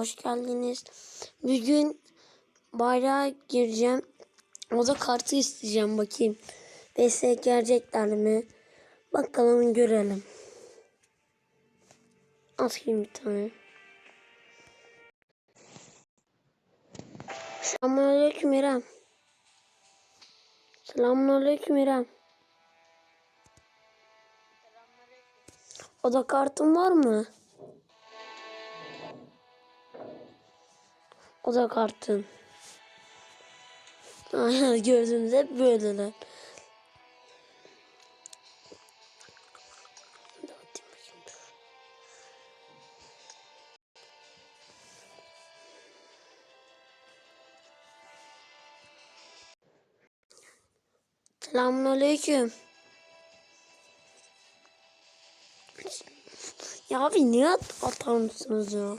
hoş geldiniz. Bugün bayrağa gireceğim. O da kartı isteyeceğim bakayım. VS gelecekler mi? Bakalım görelim. Atayım bir tane. Selamünaleyküm İrem. Selamünaleyküm İrem. O da kartın var mı? O da gördüğünüz hep böyleler. Selamünaleyküm. Ya abi niye at atar mısınız ya?